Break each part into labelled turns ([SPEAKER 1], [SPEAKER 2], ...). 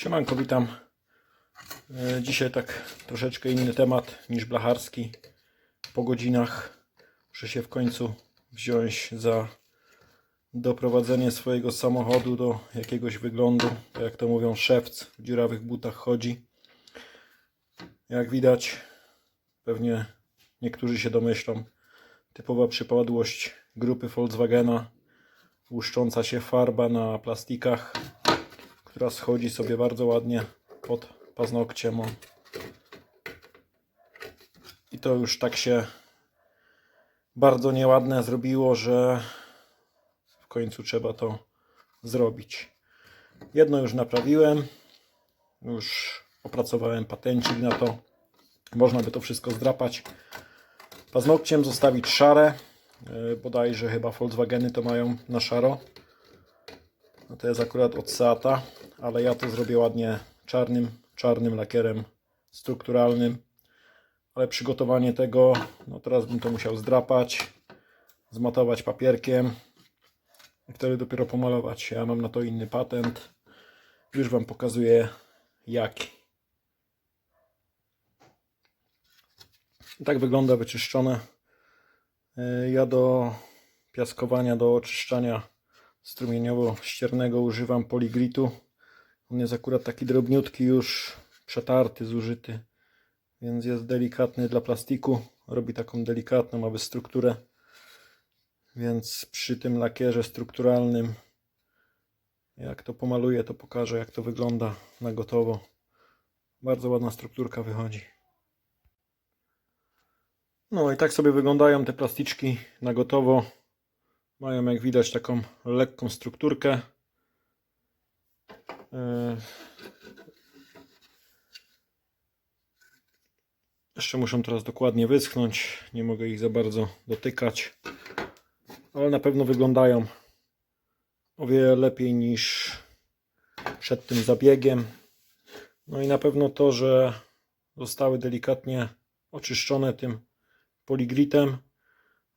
[SPEAKER 1] Siemanko, witam. E, Dzisiaj tak troszeczkę inny temat niż blacharski. Po godzinach muszę się w końcu wziąć za doprowadzenie swojego samochodu do jakiegoś wyglądu. Tak jak to mówią, szewc w dziurawych butach chodzi. Jak widać, pewnie niektórzy się domyślą, typowa przypadłość grupy Volkswagena, łuszcząca się farba na plastikach która schodzi sobie bardzo ładnie pod paznokciem. I to już tak się bardzo nieładne zrobiło, że w końcu trzeba to zrobić. Jedno już naprawiłem, już opracowałem patencik na to. Można by to wszystko zdrapać. Paznokciem zostawić szare. Yy, Bodajże chyba Volkswageny to mają na szaro. No to jest akurat od Seata, ale ja to zrobię ładnie czarnym, czarnym lakierem strukturalnym. Ale przygotowanie tego, no teraz bym to musiał zdrapać, zmatować papierkiem i wtedy dopiero pomalować. Ja mam na to inny patent. Już Wam pokazuję jaki. Tak wygląda wyczyszczone. Yy, Ja do piaskowania, do oczyszczania strumieniowo-ściernego używam poligritu. On jest akurat taki drobniutki już przetarty, zużyty, więc jest delikatny dla plastiku. Robi taką delikatną aby strukturę. Więc przy tym lakierze strukturalnym, jak to pomaluję, to pokażę jak to wygląda na gotowo. Bardzo ładna strukturka wychodzi. No i tak sobie wyglądają te plasticzki na gotowo. Mają jak widać taką lekką strukturkę. Yy. Jeszcze muszą teraz dokładnie wyschnąć. Nie mogę ich za bardzo dotykać. Ale na pewno wyglądają o wiele lepiej niż przed tym zabiegiem. No i na pewno to, że zostały delikatnie oczyszczone tym poligritem.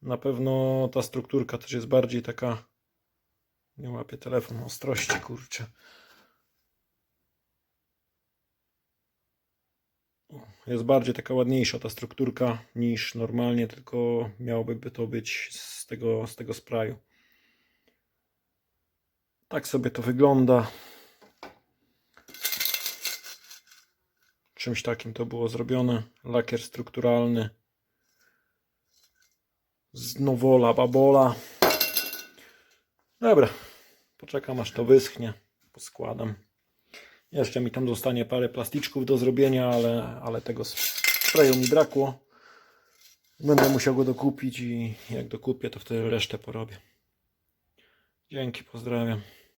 [SPEAKER 1] Na pewno ta strukturka też jest bardziej taka. Nie łapię telefon ostrości, kurczę. Jest bardziej taka ładniejsza ta strukturka niż normalnie, tylko miałoby to być z tego, z tego sprayu. Tak sobie to wygląda. Czymś takim to było zrobione. Lakier strukturalny z Nowola Babola. Dobra, poczekam aż to wyschnie, poskładam. Jeszcze mi tam zostanie parę plasticzków do zrobienia, ale, ale tego sprayu mi brakło. Będę musiał go dokupić i jak dokupię, to wtedy resztę porobię. Dzięki, pozdrawiam.